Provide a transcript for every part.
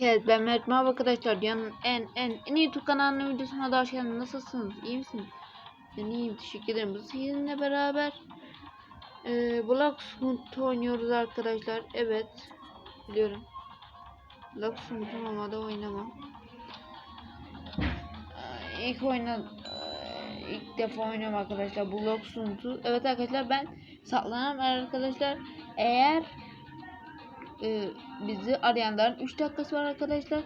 Evet ben Mert Merhaba arkadaşlar dünyanın en en en iyi YouTube kanalının videosuna da hoş geldiniz. Nasılsınız? İyi misiniz? Ben iyiyim teşekkür ederim. Bu sizinle beraber e, Black Hunt oynuyoruz arkadaşlar. Evet biliyorum. Black Hunt'u normalde oynamam. Ee, İlk oyna e, ilk defa oynuyorum arkadaşlar Black Hunt'u. Evet arkadaşlar ben saklanan arkadaşlar eğer e, bizi arayanların 3 dakikası var arkadaşlar.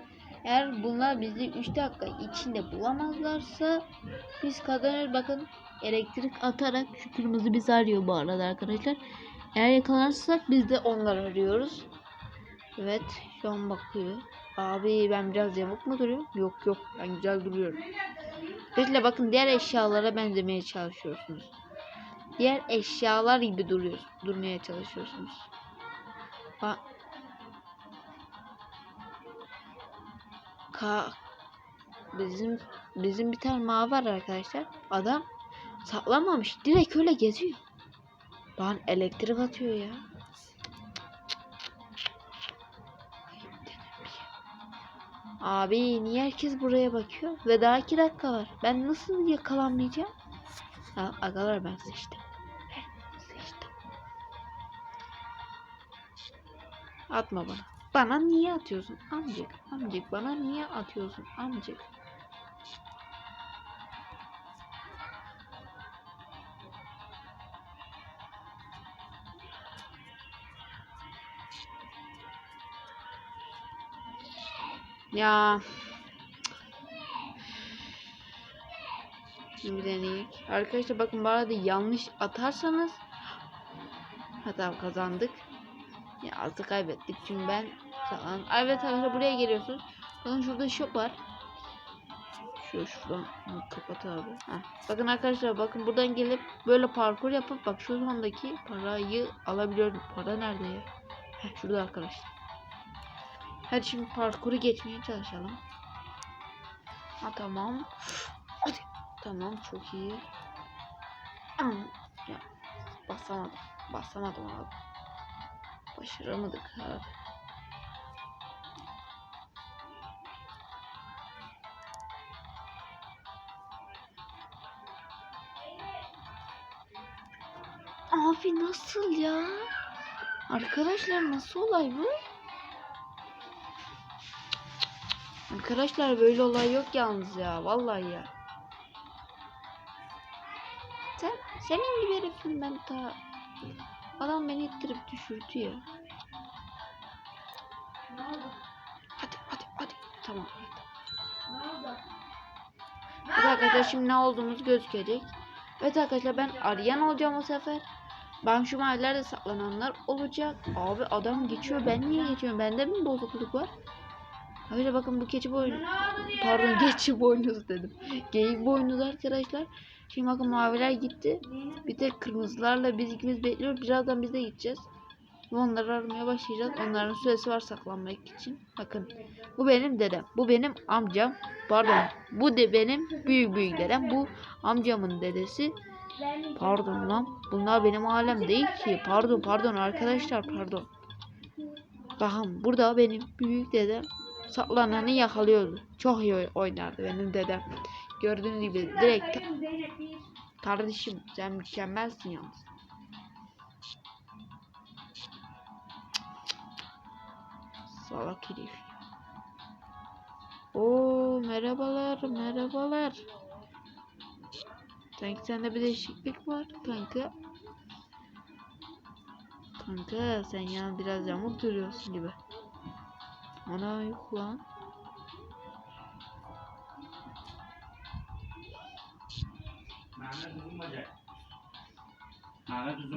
Eğer bunlar bizi 3 dakika içinde bulamazlarsa biz kazanır. Bakın elektrik atarak şu kırmızı bizi arıyor bu arada arkadaşlar. Eğer yakalarsak biz de onları arıyoruz. Evet şu an bakıyor. Abi ben biraz yamuk mu duruyorum? Yok yok ben güzel duruyorum. Arkadaşlar bakın diğer eşyalara benzemeye çalışıyorsunuz. Diğer eşyalar gibi duruyor, durmaya çalışıyorsunuz. Bak Bizim bizim bir tane mavi var arkadaşlar. Adam saklamamış. Direkt öyle geziyor. Lan elektrik atıyor ya. Abi niye herkes buraya bakıyor? Ve daha iki dakika var. Ben nasıl yakalanmayacağım? Ha, agalar ben seçtim. Ben seçtim. Atma bana. Bana niye atıyorsun amcık? Amcık bana niye atıyorsun amcık? Ya. Şimdi bir deneyek. Arkadaşlar bakın bu arada yanlış atarsanız Hatta kazandık. Ya artık kaybettik çünkü ben Tamam. Evet arkadaşlar buraya geliyorsunuz. Bakın şurada shop var. Şu şuradan kapat abi. Heh. Bakın arkadaşlar bakın buradan gelip böyle parkur yapıp bak şu sondaki parayı alabiliyorum. Para nerede ya? Heh, şurada arkadaşlar. Hadi şimdi parkuru geçmeye çalışalım. Ha tamam. Hadi. Tamam çok iyi. Ya basamadım. Basamadım abi. Başaramadık abi. Abi nasıl ya? Arkadaşlar nasıl olay bu? Arkadaşlar böyle olay yok yalnız ya. Vallahi ya. Sen, senin gibi herifim ben ta... Adam beni ittirip düşürdü ya. Hadi hadi hadi. Tamam. Evet arkadaşlar şimdi ne olduğumuz gözükecek. Evet arkadaşlar ben arayan olacağım o sefer. Ben şu mahallelerde saklananlar olacak. Abi adam geçiyor ben niye geçiyorum? Bende mi bozukluk var? Öyle bakın bu keçi boynu. Pardon keçi boynuz dedim. Geyik boynuz arkadaşlar. Şimdi bakın maviler gitti. Bir tek kırmızılarla biz ikimiz bekliyoruz. Birazdan biz de gideceğiz. Ve onları aramaya başlayacağız. Onların süresi var saklanmak için. Bakın. Bu benim dedem. Bu benim amcam. Pardon. Bu de benim büyük büyük dedem. Bu amcamın dedesi. Pardon lan. Bunlar benim alem değil ki. Pardon pardon arkadaşlar pardon. Bakın burada benim büyük dedem saklananı yakalıyordu. Çok iyi oynardı benim dedem. Gördüğünüz gibi direkt kardeşim sen mükemmelsin yalnız. Salak herif. Oo merhabalar merhabalar. Sanki sende bir değişiklik var kanka. Kanka sen ya biraz yamuk duruyorsun gibi. Ana yok lan.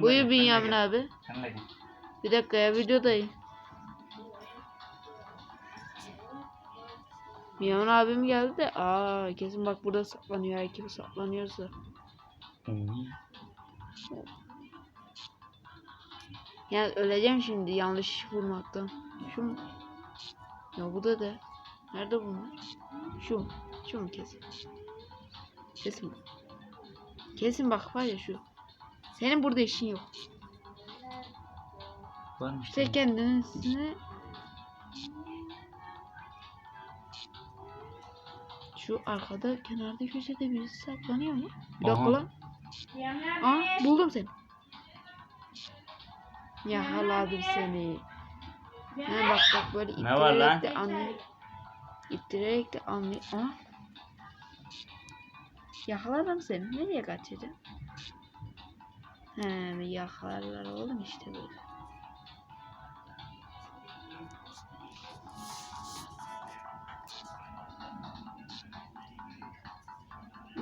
Buyur Bünyamin abi. Bir dakika ya videodayım. Bünyamin abim geldi de. Aa kesin bak burada saklanıyor. Kim saklanıyorsa. Ya öleceğim şimdi yanlış vurmaktan. Şu mu? Ya bu da de. Nerede bunlar? Şu mu? Şu mu kesin? Kesin bak. Kesin bak var ya şu. Senin burada işin yok. Varmış. İşte kendini Şu arkada kenarda köşede birisi saklanıyor mu? Bir dakika Aha. lan. Aa buldum seni. Yakaladım seni. Ha bak bak böyle Ne var lan? ittirerek de anlıyor. İttirerek de anlıyor. Aa. Yakaladım seni. Nereye kaçacaksın? He yakalarlar oğlum işte böyle.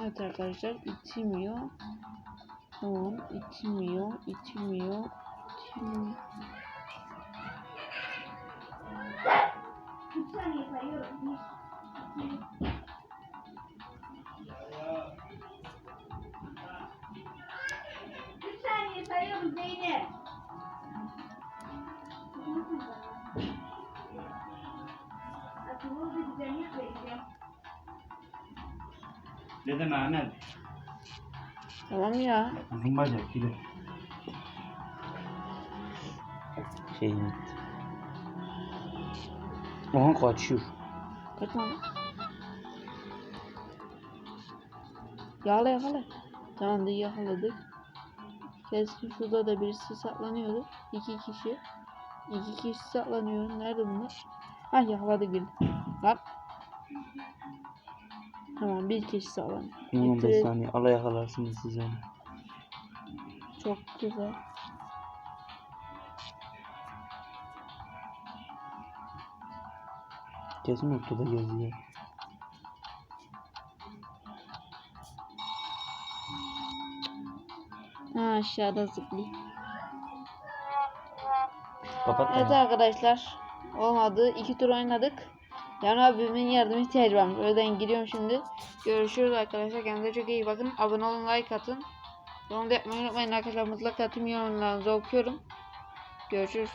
Evet arkadaşlar itmiyor. Tamam itmiyor, itmiyor, itmiyor. Bir saniye sayıyorum. Bir, sayıyorum Zeynep. Akıllı bir güzellik vereceğim. Dede Mehmet. Tamam ya. Uzun bacak gidelim. Şey Aha kaçıyor. Kaçma lan. Yakala yakala. Tamam da yakaladık. Kesin şurada da birisi saklanıyordu. İki kişi. İki kişi saklanıyor. Nerede bunlar? Ha yakaladık birini. Lan. Tamam bir kişi saklanıyor. 15 İttirelim. saniye ala yakalarsınız siz onu. Çok güzel. Kesin ortada geziyor. Aşağıda zıplıyor. Kapat Evet ya. arkadaşlar. Olmadı. İki tur oynadık. Yani abimin yardım ihtiyacı varmış. O yüzden gidiyorum şimdi. Görüşürüz arkadaşlar. Kendinize çok iyi bakın. Abone olun, like atın. Yorum da yapmayı unutmayın arkadaşlar. Mutlaka tüm yorumlarınızı okuyorum. Görüşürüz.